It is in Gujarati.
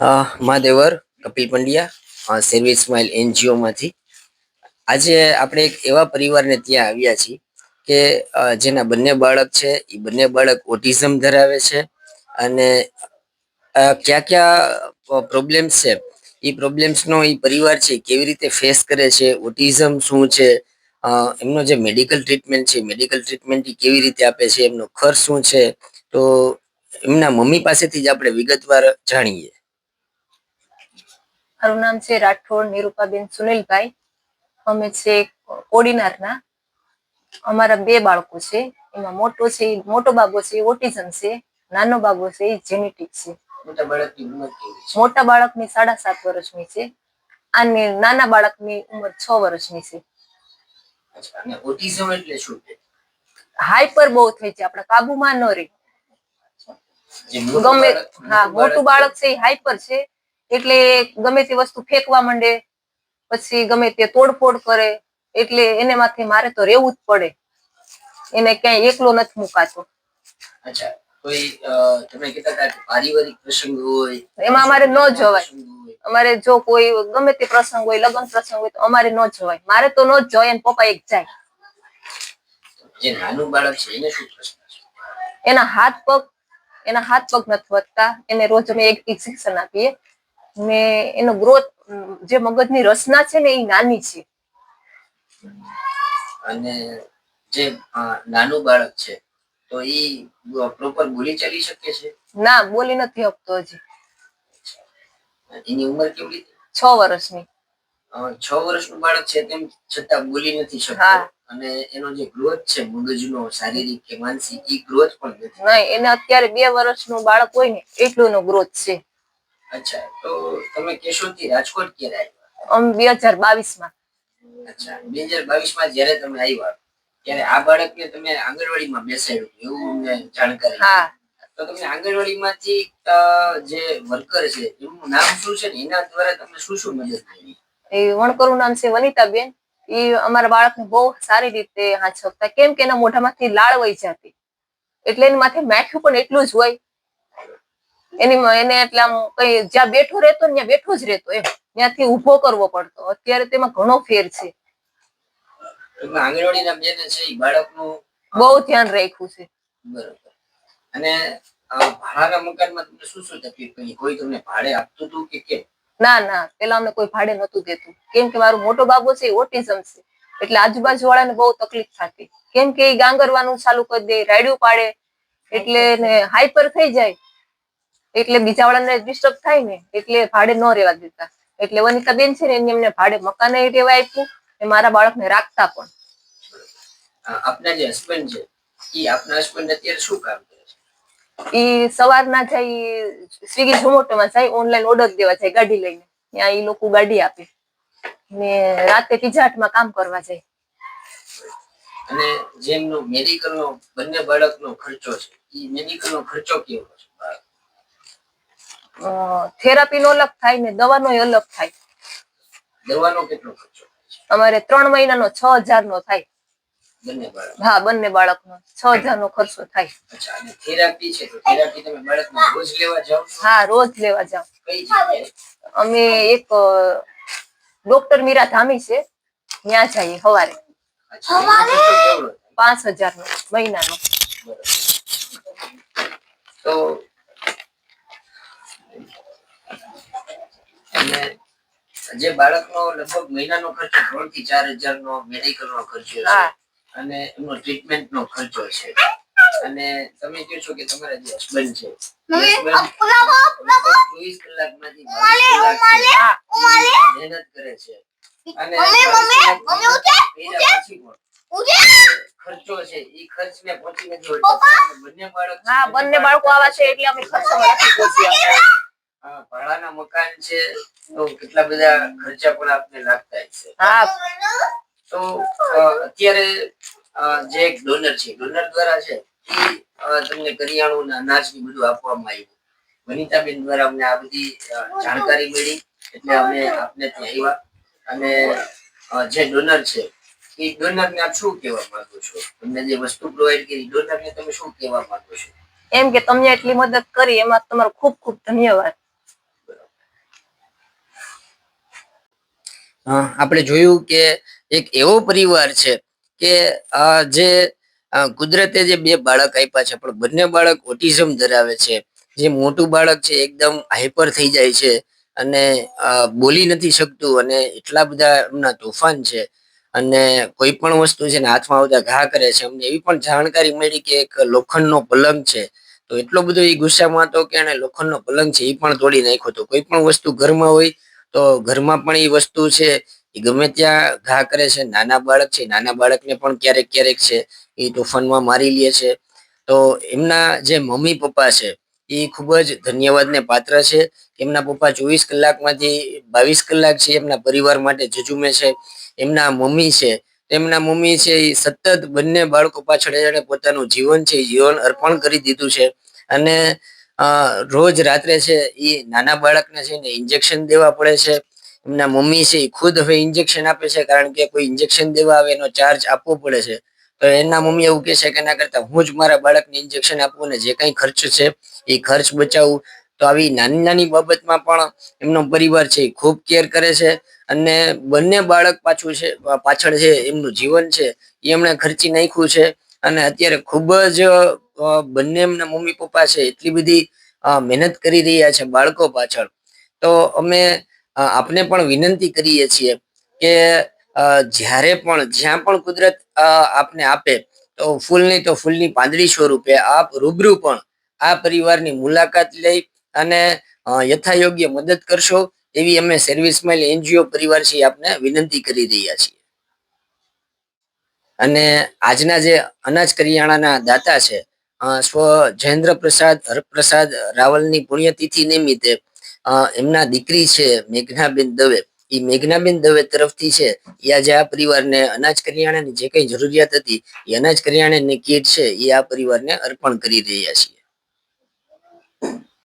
મહાદેવર, કપિલ પંડ્યા સર્વિસ સ્માઇલ એનજીઓમાંથી. આજે આપણે એક એવા પરિવારને ત્યાં આવ્યા છીએ કે જેના બંને બાળક છે એ બંને બાળક ઓટિઝમ ધરાવે છે અને કયા કયા પ્રોબ્લેમ્સ છે. એ પ્રોબ્લેમ્સનો એ પરિવાર છે, કેવી રીતે ફેસ કરે છે, ઓટિઝમ શું છે એમનો જે મેડિકલ ટ્રીટમેન્ટ છે મેડિકલ ટ્રીટમેન્ટ એ કેવી રીતે આપે છે, એમનો ખર્ચ શું છે, તો એમના મમ્મી પાસેથી જ આપણે વિગતવાર જાણીએ. મારું નામ છે રાઠોડ નિરૂપાબેન સુનિલભાઈ. અમે છે કોડીનારના. અમારા બે બાળકો છે. એમાં મોટો છે મોટો બાબો છે ઓટિઝમ છે નાનો બાબો છે એ જેનેટિક છે. મોટા બાળકની સાડા સાત વર્ષની છે. અને નાના બાળકની ઉંમર છ વર્ષની છે. ઓટિઝમ એટલે શું હાઈપર બહુ થઈ છે. આપણા કાબુમાં ન રહે ગમે હા મોટું મોટું બાળક છે એ હાઈપર છે. એટલે ગમે તે વસ્તુ ફેંકવા માંડે પછી ગમે તે તોડફોડ કરે એટલે એને માથે મારે તો રહેવું જ પડે. એને ક્યાંય એકલો નથી મુકાતો. અચ્છા કોઈ તમે કહેતા કે પારિવારિક પ્રસંગ હોય એમાં અમારે ન જવાય. અમારે જો કોઈ ગમે તે પ્રસંગ હોય લગ્ન પ્રસંગ હોય તો અમારે ન જવાય. મારે તો ન જ જવાય અને પપ્પા એક જાય. જે નાનું બાળક છે એને શું પ્રશ્ન એના હાથ પગ એના હાથ પગ નથી વધતા. એને રોજ અમે એક એક આપીએ. ને એનો ગ્રોથ જે મગજની રચના છે ને એ નાની છે. અને જે નાનું બાળક છે તો એ પ્રોપર બોલી ચાલી શકે છે? ના બોલી નથી આપતો હજી. એની ઉંમર કેવડી છ વર્ષની. છ વર્ષનું બાળક છે તેમ છતાં બોલી નથી શકતો. અને એનો જે ગ્રોથ છે મગજનો શારીરિક કે માનસિક એ ગ્રોથ પણ નથી. નહીં એને અત્યારે બે વર્ષનું બાળક હોય ને એટલું એનો ગ્રોથ છે. અચ્છા તો તમે કેશોદથી રાજકોટ ક્યારે આવ્યા? અમ બે હજાર બાવીસમાં. અચ્છા બે હજાર બાવીસમાં જયારે તમે આવ્યા ત્યારે આ બાળકને તમે આંગણવાડીમાં બેસાડ્યું એવું અમને જાણકારી હા. તો તમે આંગણવાડીમાંથી અ, જે વર્કર છે એનું નામ શું છે ને? એના દ્વારા તમને શું શું મદદ કરી એ વણકરનું નામ છે વનિતાબેન. એ અમારા બાળકને બહુ સારી રીતે હાથ હાચવતા. કેમ કે એના મોઢામાંથી લાળ વહી જતી. એટલે એની માથે માથું પણ એટલું જ હોય. એની એને એટલે આમ કઈ જ્યાં બેઠો રહેતો ત્યાં બેઠો જ રહેતો એમ. ત્યાંથી ઊભો કરવો પડતો. અત્યારે તેમાં ઘણો ફેર છે. આંગણવાડીના બેન છે બાળકનું બહુ ધ્યાન રાખ્યું છે. બરોબર. અને ભાડાના મકાનમાં તમને શું શું તકલીફ પડી? કોઈ તમને ભાડે આપતું હતું કે કેમ? ના ના. પેલા અમને કોઈ ભાડે નતું દેતું. કેમ કે મારો મોટો બાબો છે ઓટિઝમ છે. એટલે આજુબાજુ વાળાને બહુ તકલીફ થતી. કેમ કે એ ગાંગરવાનું ચાલુ કરી દે રાયડું પાડે. એટલે હાઈપર થઈ જાય. એટલે બીજા વાળાને ડિસ્ટર્બ થાય ને એટલે ભાડે ન રહેવા દેતા. એટલે વનિતા બેન છે ને એને એમને ભાડે મકાન રહેવા આપ્યું ને મારા બાળકને રાખતા પણ. આપના જે હસબન્ડ છે એ આપના હસબન્ડ અત્યારે શું કામ કરે છે? ઈ સવારના જાય સ્વિગી ઝોમેટો માં જાય ઓનલાઈન ઓર્ડર દેવા જાય ગાડી લઈને. ત્યાં ઈ લોકો ગાડી આપે. ને રાતે પીઝા હટમાં કામ કરવા જાય. અને જેમનો મેડિકલ નો બંને બાળકનો ખર્ચો છે એ મેડિકલ નો ખર્ચો કેવો છે? થેરાપી નો અલગ થાય ને દવાનો અલગ થાય. દવાનો કેટલો ખર્ચો અમારે ત્રણ મહિનાનો છ હજાર નો થાય હા બંને બાળકનો. છ હજાર નો ખર્ચો થાય. અચ્છા થેરાપી છે થેરાપી તમે બાળકને રોજ લેવા જાઓ હા રોજ લેવા જાવ અમે એક ડોક્ટર મીરા ધામી છે. ત્યાં જઈએ સવારે? પાંચ હજાર નો મહિનાનો. તો અને જે બાળકનો લગભગ મહિનાનો ખર્ચો ત્રણથી ચાર હજાર નો મેડિકલ નો ખર્ચો છે અને એમનો ટ્રીટમેન્ટ નો ખર્ચો છે. અને તમે કહો છો કે તમારા જે હસબન્ડ છે ચોવીસ કલાકમાંથી મહેનત કરે છે. અને ખર્ચો ખર્ચને પહોંચી નથી બંને બાળક હા બંને બાળકો આવા છે એટલે અમે ખર્ચમાં નથી પહોંચ્યા હા, ભાડાના મકાન છે તો કેટલા બધા ખર્ચા પણ આપને લાગતા છે હા. તો અત્યારે જે એક ડોનર છે ડોનર દ્વારા છે એ તમને કરિયાણું અનાજ ને બધું આપવામાં આવ્યું. વનિતાબેન દ્વારા અમને આ બધી જાણકારી મળી એટલે અમે આપને ત્યાં આવ્યા. અને જે ડોનર છે એ ડોનર ને આપ શું કહેવા માંગો છો? તમને જે વસ્તુ પ્રોવાઈડ કરી ડોનર ને તમે શું કહેવા માંગો છો? એમ કે તમને એટલી મદદ કરી એમાં તમારો ખૂબ ખૂબ ધન્યવાદ. આપણે જોયું કે એક એવો પરિવાર છે કે જે કુદરતે જે બે બાળક આપ્યા છે, પણ બંને બાળક ઓટિઝમ ધરાવે છે. જે મોટું બાળક છે, એકદમ હાઈપર થઈ જાય છે અને બોલી નથી શકતું અને એટલા બધા એમના તોફાન છે અને કોઈ પણ વસ્તુ છે ને હાથમાં આવતા ઘા કરે છે. અમને એવી પણ જાણકારી મળી કે એક લોખંડનો પલંગ છે. તો એટલો બધો એ ગુસ્સામાં હતો કે એને લોખંડનો પલંગ છે એ પણ તોડી નાખ્યો હતો. કોઈ પણ વસ્તુ ઘરમાં હોય તો ઘરમાં પણ એ વસ્તુ છે એ ગમે ત્યાં ઘા કરે છે, નાના બાળક છે, નાના બાળકને પણ ક્યારેક ક્યારેક છે એ તોફાનમાં મારી લે છે. તો એમના જે મમ્મી પપ્પા છે એ ખૂબ જ ધન્યવાદને પાત્ર છે. એમના પપ્પા ચોવીસ કલાકમાંથી બાવીસ કલાક છે એમના પરિવાર માટે જજુમે છે. એમના મમ્મી છે એમના મમ્મી છે એ સતત બંને બાળકો પાછળ પોતાનું જીવન છે એ જીવન અર્પણ કરી દીધું છે. અને રોજ રાત્રે છે એ નાના બાળકને છે ને ઇન્જેક્શન દેવા પડે છે. એમના મમ્મી છે એ ખુદ હવે ઇન્જેક્શન આપે છે કારણ કે કોઈ ઇન્જેક્શન દેવા આવે એનો ચાર્જ આપવો પડે છે. તો એના મમ્મી એવું કહે છે કે ના કરતા હું જ મારા બાળકને ઇન્જેક્શન આપું ને જે કંઈ ખર્ચ છે એ ખર્ચ બચાવું. તો આવી નાની નાની બાબતમાં પણ એમનો પરિવાર છે એ ખૂબ કેર કરે છે અને બંને બાળક પાછું છે, પાછળ છે એમનું જીવન છે એ એમણે ખર્ચી નાખ્યું છે. અને અત્યારે ખૂબ જ બંને એમના મમ્મી પપ્પા છે, એટલી બધી મહેનત કરી રહ્યા છે બાળકો પાછળ. તો અમે આપને પણ વિનંતી કરીએ છીએ કે જ્યારે પણ, જ્યાં પણ કુદરત આપને આપે, તો ફૂલ નહીં તો ફૂલની પાંદડી સ્વરૂપે આપ રૂબરૂ પણ આ પરિવારની મુલાકાત લઈ અને યથાયોગ્ય મદદ કરશો એવી અમે સર્વિસ માઇલ એનજીઓ પરિવાર છે આપને વિનંતી કરી રહ્યા છીએ. અને આજના જે અનાજ કરિયાણાના દાતા છે સ્વ જયેન્દ્ર પ્રસાદ હરપ્રસાદ રાવલની પુણ્યતિથિ નિમિત્તે એમના દીકરી છે મેઘનાબેન દવે. એ મેઘનાબેન દવે તરફથી છે. એ આજે આ પરિવારને અનાજ કરિયાણાની જે કઈ જરૂરિયાત હતી એ અનાજ કરિયાણાની કીટ છે એ આ પરિવારને અર્પણ કરી રહ્યા છીએ.